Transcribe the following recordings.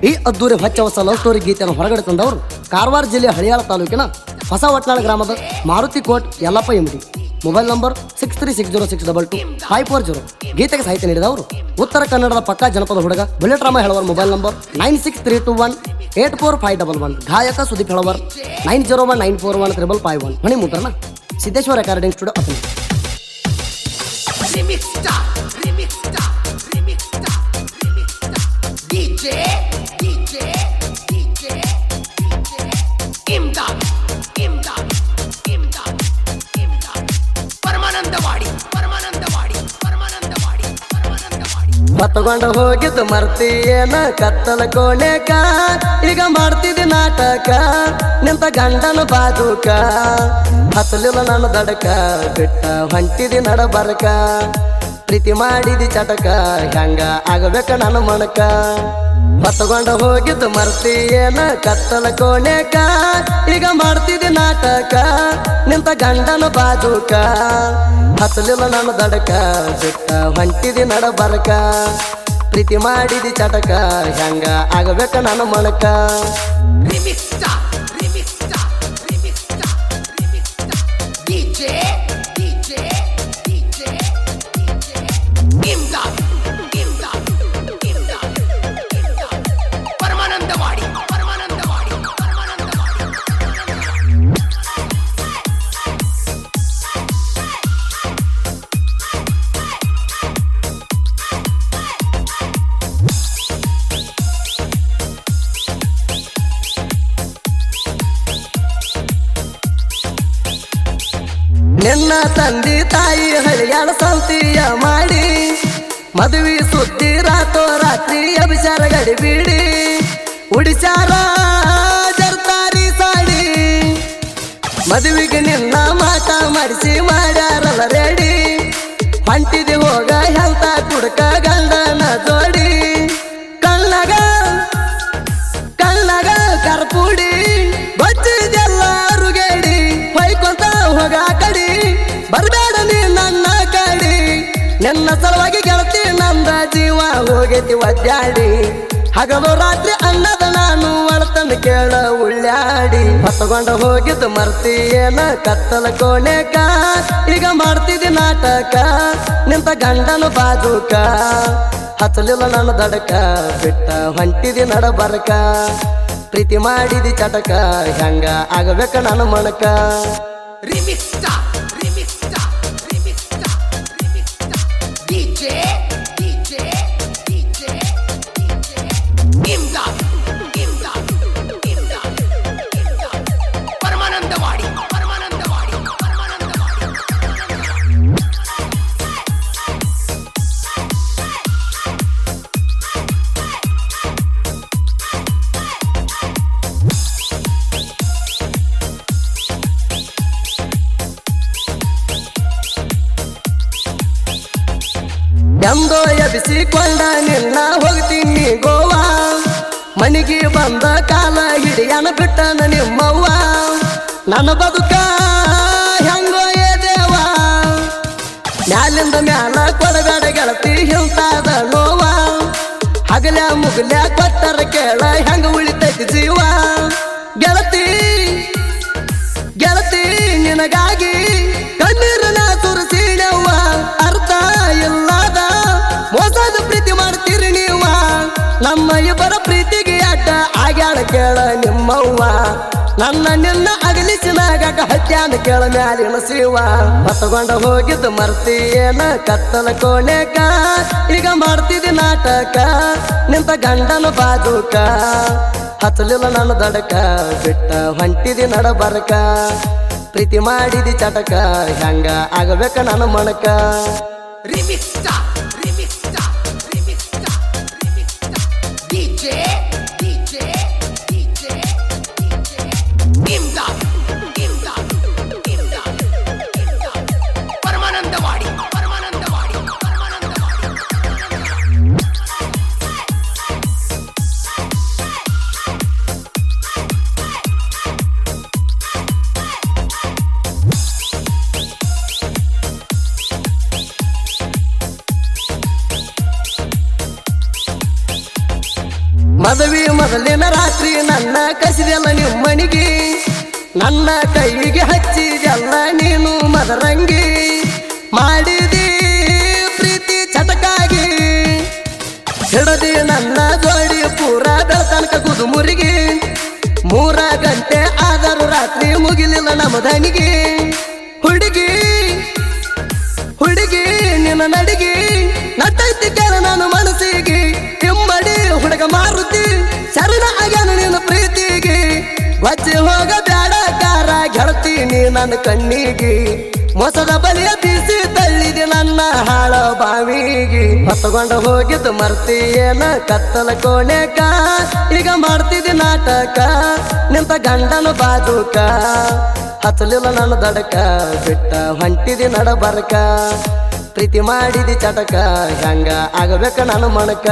ಈ ಅದ್ದೂರಿ ಹೊಚ್ಚ ಹೊಸ ಲವ್ ಸ್ಟೋರಿ ಗೀತೆಯನ್ನು ಹೊರಗಡೆ ತಂದವರು ಕಾರವಾರ ಜಿಲ್ಲೆ ಹಳಿಯಾಳ ತಾಲೂಕಿನ ಹೊಸ ಒಟ್ನಾಳ ಗ್ರಾಮದ ಮಾರುತಿ ಕೋಟ್ ಯಲ್ಲಪ್ಪ ಎಂಬುದು mobile number six three six zero six double two five four zero ಗೀತೆಗೆ ಸಾಹಿತ್ಯ ನೀಡಿದವರು ಉತ್ತರ ಕನ್ನಡದ ಪಕ್ಕಾ ಜನಪದ ಹುಡುಗ ಬುಲೆಟ್ ರಾಮ ಹೇಳುವ mobile number nine six three two one eight four five double one ಗಾಯಕ Sudeep Helavar nine zero one nine four one triple five one ಮಣಿ ಮುದ್ರಣ ಸಿದ್ದೇಶ್ವರ ರೆಕಾರ್ಡಿಂಗ್ ಸ್ಟುಡಿಯೋ ಮತ್ತಗೊಂಡ ಹೋಗಿದ್ದು ಮರ್ತಿಯೇನ? ಕತ್ತಲ ಕೋಣೆಕ ಈಗ ಮಾಡ್ತಿದ್ದಿ ನಾಟಕ? ನಿಂತ ಗಂಡನ ಬಾದುಕ? ಹತ್ತಲಿಲ್ಲ ನನ್ನ ದಡಕ? ಬಿಟ್ಟ ಹೊಂಟಿದಿ ನಡಬರಕ? ಪ್ರೀತಿ ಮಾಡಿದಿ ಚಟಕ? ಹೆಂಗ ಆಗಬೇಕ ನನ್ನ ಮಣಕ? ಮತ್ತಗೊಂಡ ಹೋಗಿದ್ದು ಮರ್ತಿಯೇನ? ಕತ್ತಲ ಕೋಣೆಕ? ಈಗ ಮಾಡ್ತಿದ್ದಿ ನಾಟಕ? ನಿಂತ ಗಂಡನ ಬಾಜುಕ? ಹತ್ತಲಿಲ್ಲ ನನ್ನ ದಡಕ? ಬಿಟ್ಟ ಹೊಂಟಿದಿ ನಡಬರಕ? ಪ್ರೀತಿ ಮಾಡಿದಿ ಚಟಕ? ಹೆಂಗ ಆಗಬೇಕ ನನ್ನ ಮಣಕ? ನಿನ್ನ ತಂದಿ ತಾಯಿ ಹಳಿಯಾಳ ಸಂತಿಯ ಮಾಡಿ ಮದುವೆ ಸುತ್ತಿ ರಾತೋ ರಾತ್ರಿ ಅಭಿಚಾರ ಗಡಿ ಬೀಡಿ ಉಡಿಚಾರ ಜರ್ತಾರಿ ಸಾಡಿ. ಮದುವೆಗೆ ನಿನ್ನ ಮಾತಾ ಮಾಡಿಸಿ ನಿನ್ನ ಸಲುವಾಗಿ ಗೆಳತಿ ನಂದ ಜೀವ ಹೋಗೈತಿ ಒದ್ದಾಡಿ. ಹಗಲು ರಾತ್ರಿ ಅನ್ನದ ನಾನು ಅಳತನ ಕೇಳ ಉಳ್ಳಾಡಿ. ಹೊತ್ತಗೊಂಡ ಹೋಗಿದ್ದು ಮರ್ತಿಯೇನ? ಕತ್ತಲ ಕೋಣೆಕ? ಈಗ ಮಾಡ್ತಿದ್ದಿ ನಾಟಕ? ನಿಂತ ಗಂಡನು ಬಾಜುಕ? ಹತ್ತಲಿಲ್ಲ ನನ್ನ ದಡಕ? ಬಿಟ್ಟ ಹೊಂಟಿದಿ ನಡ ಬರಕ ಪ್ರೀತಿ ಮಾಡಿದಿ ಚಟಕ? ಹೆಂಗ ಆಗಬೇಕ ನನ್ನ ಮಣಕ? ಮನಿಗೆ ಬಂದ ಕಾಲ ಹಿಡಿಯನ ಬಿಟ್ಟನ ನಿಮ್ಮವ್ವ. ನನ್ನ ಬದುಕ ಹೆಂಗೋ ಏ ದೇವ ಮ್ಯಾಲಿಂದ ಮ್ಯಾಲ ಕೊಡಬೇಡ ಗೆಳತಿ ಹಿಂತಾದ ನೋವ ಹಗಲ ಮುಗಲ ಕೊಟ್ಟರ ಕೇಳ ಹೆಂಗ ಉಳಿತೈತಿ ಜೀವ ಗೆಳತಿ ಗೆಳತಿ, ನಿನಗಾಗಿ ಕಣ್ಣೀರನ ಅರ್ಥ ಇಲ್ಲದ ಮೋಸದ ಪ್ರೀತಿ ಮಾಡ್ತೀರಿ ನೀವ ನಮ್ಮ ಇಬ್ಬರ ಆಗ್ಯಾಳ ಕೇಳ ನಿಮ್ಮವ್ವ. ನನ್ನ ನಿನ್ನ ಅಗಲಿಸಿನಾಗ ಹತ್ಯಾನ ಕೇಳ ಮ್ಯಾಲಿನ ಶಿವ ಮತ್ತಗೊಂಡ ಹೋಗಿದ್ದು ಮರ್ತಿಯೇನ ಕತ್ತಲ ಕೋಣೆಕ. ಈಗ ಮಾಡ್ತಿದ್ದಿ ನಾಟಕ, ನಿಂತ ಗಂಡನ ಬಾಜುಕ. ಹತ್ತಲಿಲ್ಲ ನನ್ನ ದಡಕ, ಬಿಟ್ಟ ಹೊಂಟಿದಿ ನಡಬರಕ. ಪ್ರೀತಿ ಮಾಡಿದಿ ಚಟಕ, ಹೆಂಗ ಆಗಬೇಕ ನನ್ನ ಮಣಕ ಮದುವೆ ಮೊದಲಿನ ರಾತ್ರಿ ನನ್ನ ಕಸಿದೆಲ್ಲ ನಿಮ್ಮನಿಗೆ ನನ್ನ ಕೈಗೆ ಹಚ್ಚಿದೆಲ್ಲ ನೀನು ಮದರಂಗಿ. ಮಾಡಿದಿ ಪ್ರೀತಿ ಚಟಕಾಗಿ. ಹಿಡದಿ ನನ್ನ ಜೋಡಿ ಪೂರ ಬೆಳತನಕ ಕುದುಮುರಿಗೆ ಮೂರ ಗಂಟೆ ಆದರೂ ರಾತ್ರಿ ಮುಗಿಲಿಲ್ಲ ನಮ್ಮ ದನಿಗೆ ವಜ್ಜಿ ಹೋಗ ಬೇಡ ಕಾರ, ಗೆಳತೀನಿ ನನ್ನ ಕಣ್ಣಿಗೆ. ಮೊಸದ ಬಲಿಯ ಬೀಸಿ ತಳ್ಳಿದೆ ನನ್ನ ಹಾಳ ಬಾವಿಗೆ. ಹೊತ್ತಗೊಂಡು ಹೋಗಿದ್ದು ಮರ್ತಿಯೇನ, ಕತ್ತಲ ಕೋಣೆಕ. ಈಗ ಮಾಡ್ತಿದ್ದಿ ನಾಟಕ, ನಿಂತ ಗಂಡನ ಬಾಜುಕ. ಹತ್ತಲಿಲ್ಲ ನನ್ನ ದಡಕ, ಬಿಟ್ಟ ಹೊಂಟಿದಿ ನಡಬರಕ. ಪ್ರೀತಿ ಮಾಡಿದಿ ಚಟಕ, ಹೆಂಗ ಆಗಬೇಕ ನನ್ನ ಮಣಕ.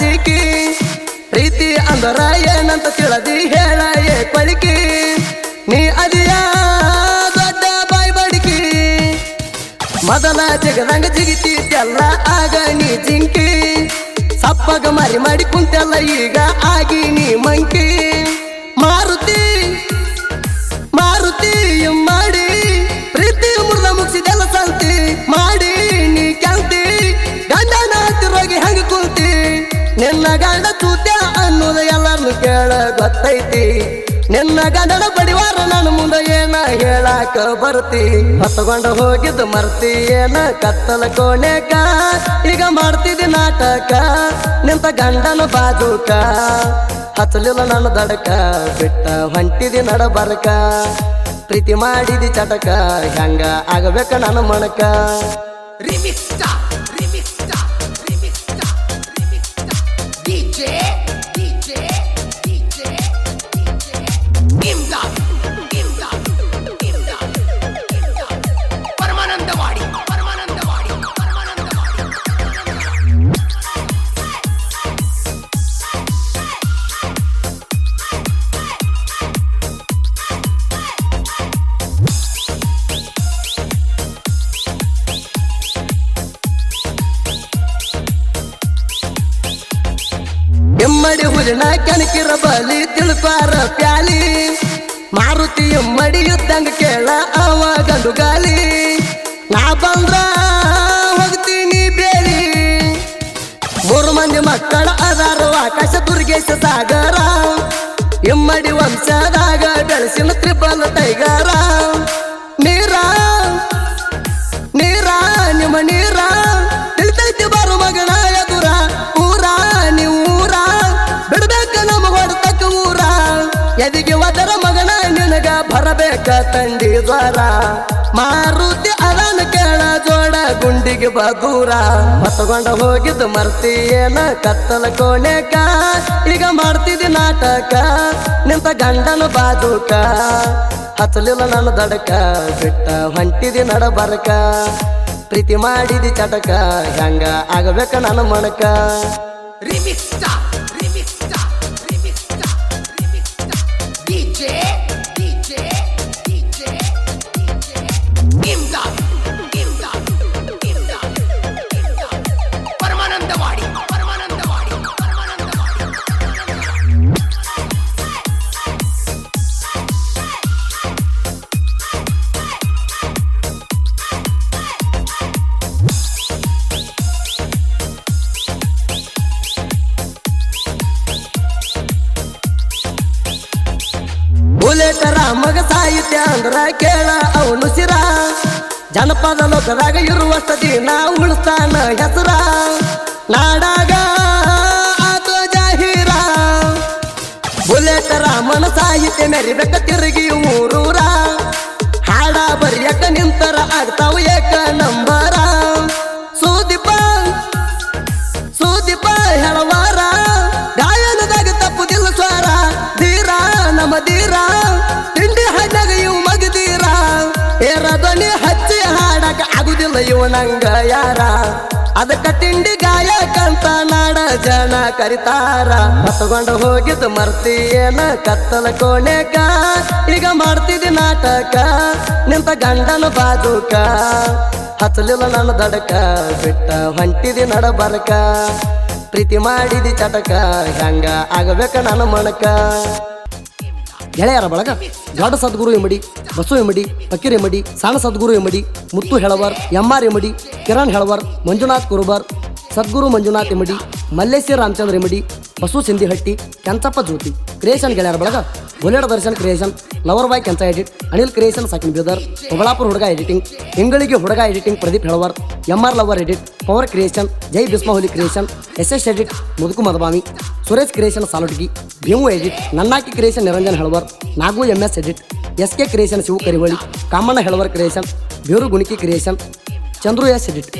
ನಾಚಿಕಿ ಪ್ರೀತಿ ಅಂದರ ಏನಂತ ತಿಳಿದಿ ಹೇಳ ಏ ಪಳಿಕಿ ನೀ ಅದಿಯ ದೊಡ್ಡ ಬಾಯ್ ಬಡಿಕಿ ಮೊದಲ ಜಗದಂಗ ಜಿಗಿತಿದ್ದೆಲ್ಲ ಆಗ ನೀ ಜಿಂಕಿ. ಸಪ್ಪಗ ಮರಿ ಮಾಡಿ ಕುಂತೆಲ್ಲ ಈಗ ಆಗಿ ನೀ ಮಂಕಿ. ನಿನ್ನ ಗಂಡ ತೂತ ಅನ್ನೋದು ಎಲ್ಲರನ್ನು ಕೇಳ ಗೊತ್ತೈತಿ. ನಿನ್ನ ಗಂಡನ ಬಡಿವಾರ ನನ್ನ ಮುಂದೆ ಏನ ಹೇಳಾಕ ಬರ್ತಿ? ಹೊತ್ತಗೊಂಡ ಹೋಗಿದ್ದು ಮರ್ತಿ ಏನ ಕತ್ತಲ ಕೋಣೆಕ? ಈಗ ಮಾಡ್ತಿದ್ದಿ ನಾಟಕ, ನಿಂತ ಗಂಡನ ಬಾಜೂಕ. ಹಚ್ಚಲಿಲ್ಲ ನನ್ನ ದಡಕ, ಬಿಟ್ಟ ಹೊಂಟಿದಿ ನಡಬರಕ. ಪ್ರೀತಿ ಮಾಡಿದಿ ಚಟಕ, ಹೆಂಗ ಆಗಬೇಕ ನನ್ನ ಮಣಕ ಎಮ್ಮಡಿ ಕೆಣಕಿರ ಬಲಿ ತಿಳ್ಪಾರ ಪ್ಯಾಲಿ. ಮಾರುತಿ ಮಡಿಯುದ್ದಂಗ ಕೇಳ ಅವ ಗಾಲಿ. ನಾ ಬಂದ್ರ ಹೋಗ್ತೀನಿ ಬೇಲಿ. ಮೂರು ಮಂದಿ ಮಕ್ಕಳ ಅದಾರು ಆಕಾಶ ದುರ್ಗೇಶ ಸಾಗರ. ಎಮ್ಮಡಿ ವಂಶದಾಗ ಬೆಳೆಸಿನ ತ್ರಿಬಲ ಟೈಗರ. ಬರಬೇಕ ತಂಡಿ ಜ್ವರ. ಮಾರುತಿ ಅದನ್ನ ಕೇಳ ಜೋಡ ಗುಂಡಿಗೆ ಬದೂರ ಮತ್ತೊಂಡ ಹೋಗಿದ್ದು ಏನ ಕತ್ತಲ ಕೋಣೆಕ. ಈಗ ಮಾಡ್ತಿದ್ದಿ ನಾಟಕ, ನಿಂತ ಗಂಡನ ಬಾಜುಕ. ಹಚ್ಚಲಿಲ್ಲ ನನ್ನ ದಡಕ, ಬಿಟ್ಟ ಹೊಂಟಿದಿ ನಡಬರಕ. ಪ್ರೀತಿ ಮಾಡಿದಿ ಚಟಕ, ಹೆಂಗ ಆಗಬೇಕ ನನ್ನ ಮಣಕ. Remix. ಸಾಹಿತ್ಯ ಅಂದ್ರ ಕೇಳ ಅವನು ಸಿರ. ಜನಪದ ಲೋಕದಾಗ ಇರುವಷ್ಟ ದಿನ ಉಳಿಸ್ತಾನ ಹೆಸರ. ನಾಡಾಗ ಆತೋ ಜಾಹೀರ. ಬುಲೆಟ್ ಮನ ಸಾಹಿತ್ಯ ಮೆರಿಬೇಕ ತಿರುಗಿ ಊರೂರ. ಹಾಡ ಬರಿಯಕ ನಿಂತರ ಆಗ್ತಾವ ಏಕ ನಂಬರ ಆಗುದಿಲ್ಲ ಇವ ನಂಗ ಯಾರ? ಅದಕ್ಕ ತಿಂಡಿ ಗಾಯಕಂತ ನಾಡ ಜನ ಕರಿತಾರ. ಹತ್ಕೊಂಡು ಹೋಗಿದ್ದು ಏನ ಕತ್ತಲ ಕೋಣೆಕ? ಈಗ ಮಾಡ್ತಿದ್ದಿ ನಾಟಕ, ನಿಂತ ಗಂಡನ ಬಾದುಕ ಹಚ್ಚಲಿಲ್ಲ ನನ್ನ ದಡಕ, ಬಿಟ್ಟ ಹೊಂಟಿದಿ ನಡಬರಕ ಪ್ರೀತಿ ಮಾಡಿದಿ ಚಟಕ, ಹೆಂಗ ಆಗಬೇಕ ನನ್ನ ಮಣಕ? ಗೆಳೆಯರ ಬಳಗ ದೊಡ್ಡ ಸದ್ಗುರು ಎಮಡಿ ಬಸು ಎಮಡಿ ಫಕೀರ್ ಎಮಡಿ ಸಣ್ಣ ಸದ್ಗುರು ಎಮಡಿ Muttu Helavar MR ಎಮಡಿ Kiran Helavar, Manjunath Kurubar Sadguru Manjunath MD, Malleshwara Ramachandra MD, Basu Sindhihatti Kenchappa Jyoti, creation ಗೆಳೆಯರ ಬಳಗ bullet Darshan creation, lover boy Kencha edit, Anil creation Sakin brother, Hogalapura ಹುಡುಗ ಎಡಿಟಿಂಗ್ ಎಂಗಳಿಗೆ ಹುಡುಗ editing Pradeep Helavar M R lover edit, power creation, ಜೈ ಬಿಸ್ಮಹುಲಿ creation S S edit ಮುದುಕು ಮದಬಾಮಿ Suresh creation ಸಾಲುಡ್ಗಿ, Bhimu edit, ನನ್ನಾಕಿ creation Niranjan Helavar, Nagu M S edit S K creation Shiva Karivali Kamanna Helavar creation, ಬೇರು ಗುಣಿಕಿ creation, Chandru S edit.